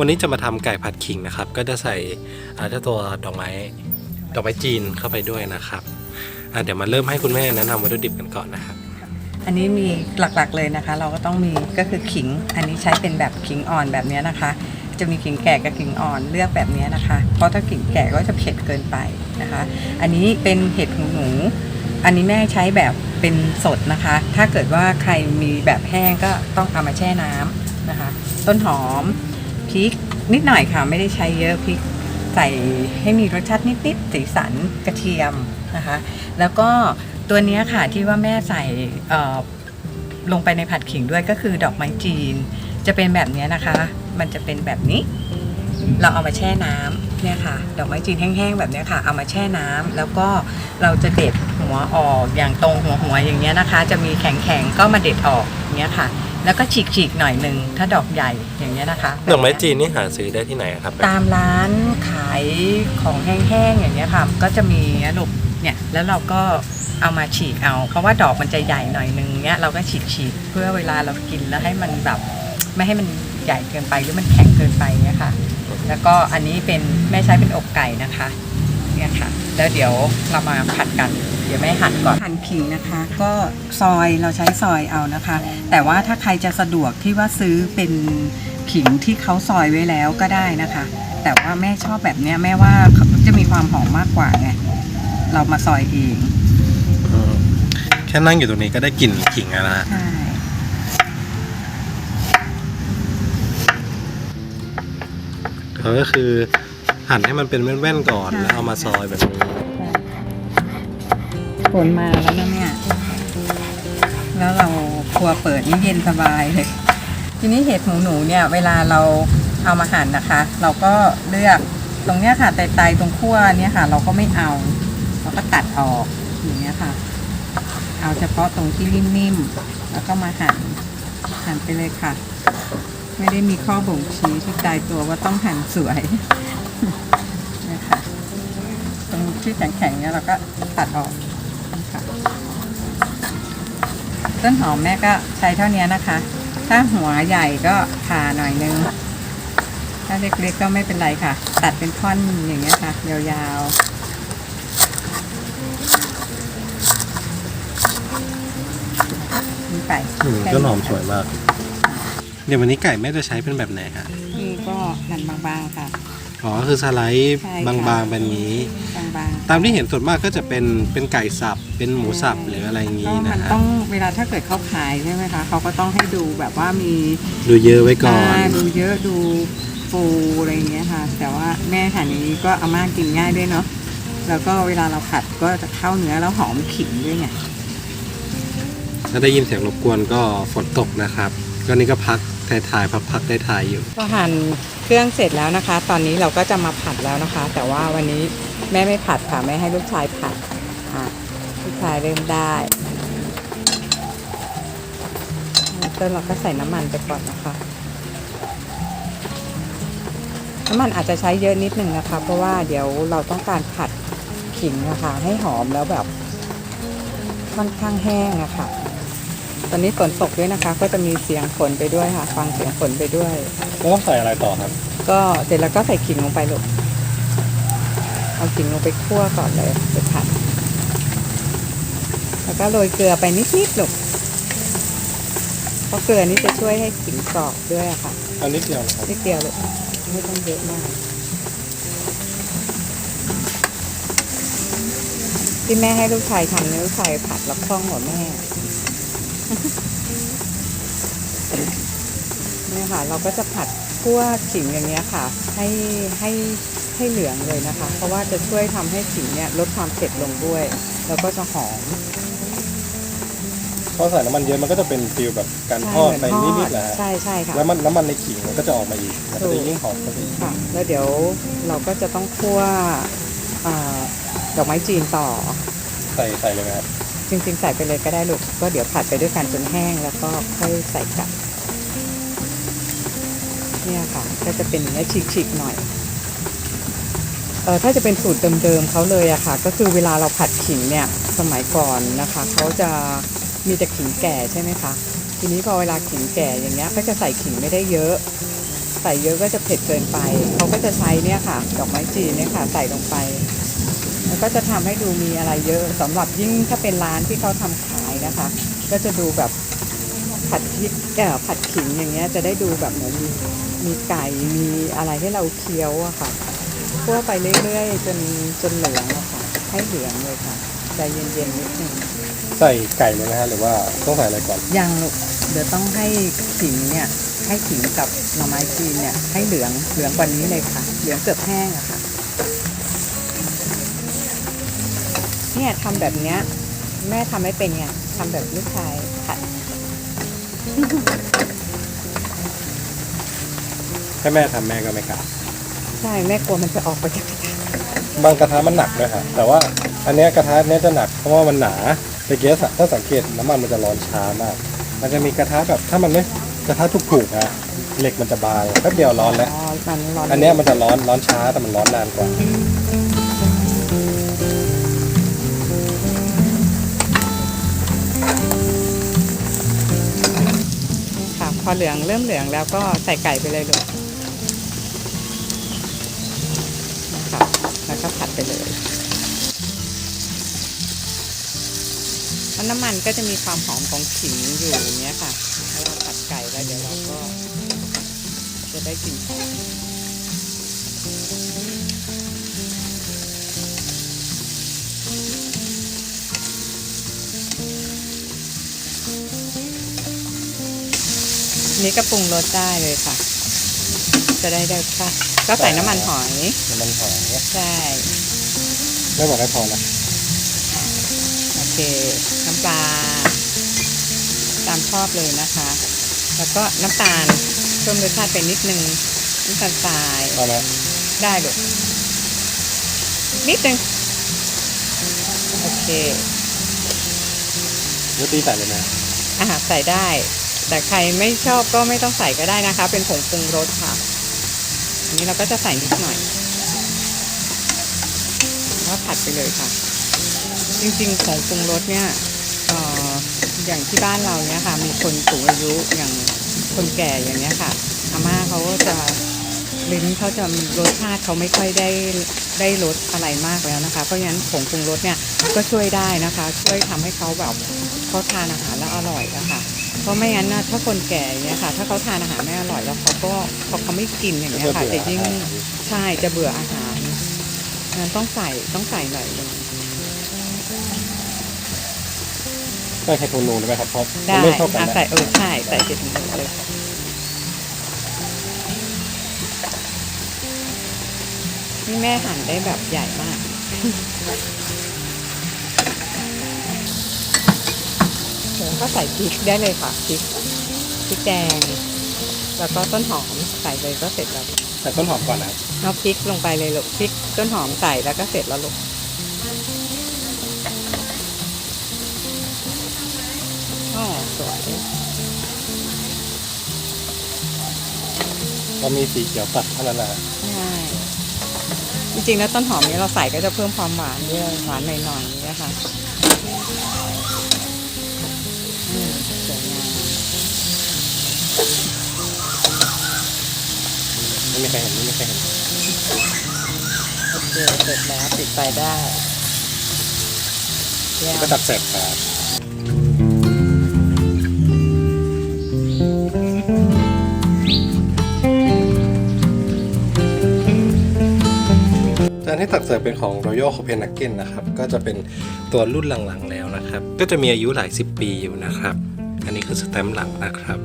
วันนี้จะมาทำไก่ผัดขิงนะครับ ก็จะใส่อ่าเจ้าตัวดอกไม้ดอกไม้จีนเข้าไปด้วยนะครับเดี๋ยวมาเริ่มให้คุณแม่แนะนำวัตถุดิบกันก่อนนะครับ อันนี้มีหลักๆเลยนะคะ เราก็ต้องมีก็คือขิง อันนี้ใช้เป็นแบบขิงอ่อนแบบนี้นะคะ จะมีขิงแก่กับขิงอ่อนเลือกแบบนี้นะคะ เพราะถ้าขิงแก่ก็จะเผ็ดเกินไปนะคะ อันนี้เป็นเห็ดหูหนูอันนี้แม่ใช้แบบเป็นสดนะคะ ถ้าเกิดว่าใครมีแบบแห้งก็ต้องเอามาแช่น้ำนะคะ ต้นหอม พริกนิดหน่อยค่ะ ไม่ได้ใช้เยอะพริกใส่ให้มีรสชาตินิดๆสีสันกระเทียมนะคะ แล้วก็ตัวนี้ค่ะที่ว่าแม่ใส่เอ่อลงไปในผัดขิงด้วยก็คือดอกไม้จีน จะเป็นแบบนี้นะคะ มันจะเป็นแบบนี้ เราเอามาแช่น้ำเนี่ยค่ะ ดอกไม้จีนแห้งๆแบบนี้ค่ะ เอามาแช่น้ำแล้วก็เราจะเด็ดหัวออกอย่างตรงหัวหัวอย่างเงี้ยนะคะ จะมีแข็งๆก็มาเด็ดออกอย่างเงี้ยค่ะ แล้วก็ฉีกๆหน่อยหนึ่งถ้าดอกใหญ่อย่างเงี้ยนะคะดอกไม้จีนนี่หาซื้อได้ที่ไหนอะครับตามร้านขายของแห้งๆอย่างเงี้ยค่ะก็จะมีนะลูกเนี่ยแล้วเราก็เอามาฉีกเอา เพราะว่าดอกมันจะใหญ่หน่อยนึงเนี้ยเราก็ฉีกฉีกๆเพื่อเวลาเรากินแล้วให้มันแบบไม่ให้มันใหญ่เกินไปหรือมันแข็งเกินไปเนี้ยค่ะ แล้วก็อันนี้เป็นแม่ใช้เป็นอกไก่นะคะเนี่ยค่ะ แล้วเดี๋ยวเรามาผัดกัน เดี๋ยวแม่หั่นก่อนหั่นขิงนะคะ ก็ซอยเราใช้ซอยเอานะคะ แต่ว่าถ้าใครจะสะดวกที่ว่าซื้อเป็นขิงที่เขาซอยไว้แล้วก็ได้นะคะ แต่ว่าแม่ชอบแบบเนี้ยแม่ว่าจะมีความหอมมากกว่าไงเรามาซอยเองอืมแค่นั่งอยู่ตรงนี้ก็ได้กลิ่นขิงแล้วนะฮะใช่ก็คือ หั่นให้มันเป็นแว่นๆก่อนแล้วเอามาซอยแบบนี้ฝนมาแล้วนะเนี่ย แล้วเราครัวเปิดนี่เย็นสบายเลย ทีนี้เห็ดหูหนูเนี่ย เวลาเราเอามาหั่นนะคะ เราก็เลือกตรงเนี้ยค่ะไตๆตรงขั้วเนี่ยค่ะ เราก็ไม่เอา เราก็ตัดออกอย่างเงี้ยค่ะ เอาเฉพาะตรงที่นิ่มๆแล้วก็มาหั่นหั่นไปเลยค่ะ ไม่ได้มีข้อบ่งชี้ที่ตายตัวว่าต้องหั่นสวยเนี่ยค่ะตรง ที่แข็งๆเนี่ยเราก็ตัดออกค่ะต้นหอมแม่ก็ใช้เท่านี้นะคะ ถ้าหัวใหญ่ก็ผ่าหน่อยนึง ถ้าเล็กๆก็ไม่เป็นไรค่ะ ตัดเป็นท่อนอย่างเงี้ยค่ะ ยาวๆนี่ไปอืมก็หอมสวยมาก เดี๋ยววันนี้ไก่แม่จะใช้เป็นแบบไหนฮะนี่ก็หั่นบางๆค่ะ อ๋อคือสไลด์ใช่ค่ะบางๆแบบนี้ บางตามที่เห็นส่วนมากก็จะเป็นเป็นไก่สับเป็นหมูสับหรืออะไรอย่างๆก็นี้มันะนฮะต้องเวลาถ้าเกิดเขาขายใช่ไหมคะเขาก็ต้องให้ดูแบบว่ามีดูเยอะไว้ก่อนาดูเยอะดูฟูอะไรอย่างเงี้ยค่ะ แต่ว่าแม่หั่นอย่างนี้ก็อาม่ากินง่ายด้วยเนาะแล้วก็เวลาเราผัดก็จะเข้าเนื้อแล้วหอมขิงด้วยไงถ้าได้ยินเสียงรบกวนก็ฝนตกนะครับ ก็นี่ก็พัก ถ่ายพักพักได้ถ่ายอยู่ก็หั่นเครื่องเสร็จแล้วนะคะ ตอนนี้เราก็จะมาผัดแล้วนะคะ แต่ว่าวันนี้แม่ไม่ผัดค่ะแม่ให้ลูกชายผัดค่ะลูกชายเริ่มได้ต้นเราก็ใส่น้ำมันไปก่อนนะคะ น้ำมันอาจจะใช้เยอะนิดนึงนะคะ เพราะว่าเดี๋ยวเราต้องการผัดขิงนะคะ ให้หอมแล้วแบบค่อนข้างแห้งอะค่ะ ตอนนี้ฝนตกด้วยนะคะ ก็จะมีเสียงฝนไปด้วยค่ะ ฟังเสียงฝนไปด้วย แล้วต้องใส่อะไรต่อครับ ก็เสร็จแล้วก็ใส่ขิงลงไปลูกเอาขิงลงไปคั่วก่อนเลยไปผัดแล้วก็โรยเกลือไปนิดๆลูกเพราะเกลือนี่จะช่วยให้ขิงกรอบด้วยอะค่ะอันนิดเดียวนะครับนิดเดียวเลยไม่ต้องเยอะมากที่แม่ให้ลูกชายทำเนี่ยลูกชายผัดแล้วคล่องกว่าแม่ เนี่ยค่ะ เราก็จะผัดคั่วขิงอย่างเงี้ยค่ะ ให้ให้ให้เหลืองเลยนะคะ เพราะว่าจะช่วยทำให้ขิงเนี่ยลดความเผ็ดลงด้วย แล้วก็จะหอมพอใส่น้ำมันเยอะมันก็จะเป็นฟิลแบบการทอดไปนิดๆแหละฮะใช่ใช่ค่ะแล้วมันน้ำมันในขิงมันก็จะออกมาอีกมันก็จะยิ่งหอมเข้าไปอีกค่ะ แล้วเดี๋ยวเราก็จะต้องคั่วอ่าดอกไม้จีนต่อ ใส่ใส่เลยไหมครับ จริงๆ ใส่ไปเลยก็ได้ลูก ก็เดี๋ยวผัดไปด้วยกันจนแห้งแล้วก็ค่อยใส่กลับ เนี่ยค่ะ ก็จะเป็นอย่างนี้ยฉีกๆหน่อย เออถ้าจะเป็นสูตรเดิมๆเขาเลยอะค่ะ ก็คือเวลาเราผัดขิงเนี่ย สมัยก่อนนะคะเขาจะมีแต่ขิงแก่ใช่ไหมคะ ทีนี้พอเวลาขิงแก่อย่างเงี้ย ก็จะใส่ขิงไม่ได้เยอะ ใส่เยอะก็จะเผ็ดเกินไป เขาก็จะใช้เนี่ยค่ะ ดอกไม้จีนเนี่ยค่ะ ใส่ลงไป แล้วก็จะทำให้ดูมีอะไรเยอะสำหรับยิ่งถ้าเป็นร้านที่เขาทำขายนะคะ ก็จะดูแบบผัดพริกเอ่อผัดขิงอย่างเงี้ยจะได้ดูแบบเหมือนมีมีไก่มีอะไรให้เราเคี้ยวอะค่ะคั่วไปเรื่อยๆจนจนเหลืองอะค่ะ ให้เหลืองเลยค่ะใจเย็นๆนิดนึงใส่ไก่เลยนะฮะหรือว่าต้องใส่อะไรก่อนยังลูกเดี๋ยวต้องให้ขิงเนี่ยให้ขิงกับหน่อไม้จีนเนี่ยให้เหลืองเหลืองกว่านี้เลยค่ะ เหลืองเกือบแห้งอะค่ะ เนี่ยทำแบบเนี้ย แม่ทำไม่เป็นไงทำแบบลูกชายผัดให้แม่ทำแม่ก็ไม่กล้าใช่แม่กลัวมันจะออกไปจากกระทะบางกระทะมันหนักด้วยฮะแต่ว่าอันเนี้ยกระทะเนี้ยจะหนักเพราะว่ามันหนาตะเกียบถ้าสังเกตน้ำมันมันจะร้อนช้ามาก มันจะมีกระทะแบบถ้ามันไม่กระทะถูกๆนะเหล็กมันจะบางแป๊บเดียวร้อนแล้ว อ๋อมันร้อนอันเนี้ยมันจะร้อนร้อนช้าแต่มันร้อนนานกว่าค่ะ อเหลืองเริ่มเหลืองแล้วก็ใส่ไก่ไปเลยลูกนะคะแล้วก็ผัดไปเลยแล้วน้ำมันก็จะมีความหอมของขิงอยู่อย่างเงี้ยค่ะ แล้วเราผัดไก่แล้วเดี๋ยวเราก็จะได้กลิ่นหอม นี่ก็ปรุงรสได้เลยค่ะ จะได้ได้ค่ะ ก็ใส่น้ำมันหอย น้ำมันหอยใช่ ไม่บอกให้พอนะโอเค น้ำปลา ตามชอบเลยนะคะ แล้วก็น้ำตาลเพิ่มรสชาติไปนิดนึงน้ำตาลทรายพอไหมได้ลูกนิดนึงโอเคยุตีใส่เลยนะอาหารใส่ได้ แต่ใครไม่ชอบก็ไม่ต้องใส่ก็ได้นะคะ เป็นผงปรุงรสค่ะ อันนี้เราก็จะใส่นิดหน่อยแล้วผัดไปเลยค่ะ จริงๆของปรุงรสเนี่ยอออย่างที่บ้านเราเนี่ยค่ะ มีคนสูงอายุอย่างคนแก่อย่างเนี้ยค่ะอาม่าเขาก็จะลิ้นเขาจะรสชาติเขาไม่ค่อยได้ได้รสอะไรมากแล้วนะคะ เพราะฉะนั้นผงปรุงรสเนี่ยก็ช่วยได้นะคะ ช่วยทำให้เขาแบบเขาทานอาหารแล้วอร่อยอะคะ ราะไม่งั้นนะถ้าคนแก่เนี่ยค่ะ ถ้าเขาทานอาหารไม่อร่อยแล้วเขาก็พอเขาไม่กินอย่างเงี้ยค่ะจะยิ่งใช่จะเบื่ออาหารงั้นต้องใส่ต้องใส่หน่อยหนึงใส่ไข่ทูนูได้ไหมครับเพราะมัได้นไม่เข้ากันอะนะใส่เออใช่ใส่เจ็ดหมูเลยนี่แม่หั่นได้แบบใหญ่มาก ก็ใส่พริกได้เลยค่ะพริกพริกแดง แล้วก็ต้นหอมใส่เลยก็เสร็จแล้วใส่ต้นหอมก่อนนะครับเอาพริกลงไปเลยลูกพริกต้นหอมใส่แล้วก็เสร็จแล้วลูกอ๋อสวยเรามีสีเขียวตัดเท่านั้นนะใช่จริงๆแล้วต้นหอมนี้เราใส่ก็จะเพิ่มความหวานด้วยหวานหน่อยๆเนี่ยค่ะ ไม่มีใครเห็นไม่มีใครเห็นโอเคเสร็จแล้วปิดไฟได้เยี่ยมก็จัดเสร็จครับจานที่ตักเสิร์ฟเป็นของ Royal Copenhagen นะครับ ก็จะเป็นตัวรุ่นหลังๆแล้วนะครับ ก็จะมีอายุหลายสิบปีอยู่นะครับ อันนี้คือสแตมป์หลังนะครับ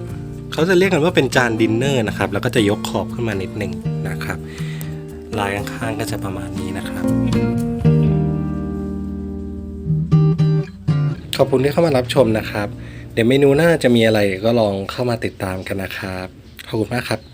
เขาจะเรียกกันว่าเป็นจานดินเนอร์นะครับ แล้วก็จะยกขอบขึ้นมานิดนึงนะครับ ลายข้างๆก็จะประมาณนี้นะครับ ขอบคุณที่เข้ามารับชมนะครับ เดี๋ยวเมนูหน้าจะมีอะไรก็ลองเข้ามาติดตามกันนะครับ ขอบคุณมากครับ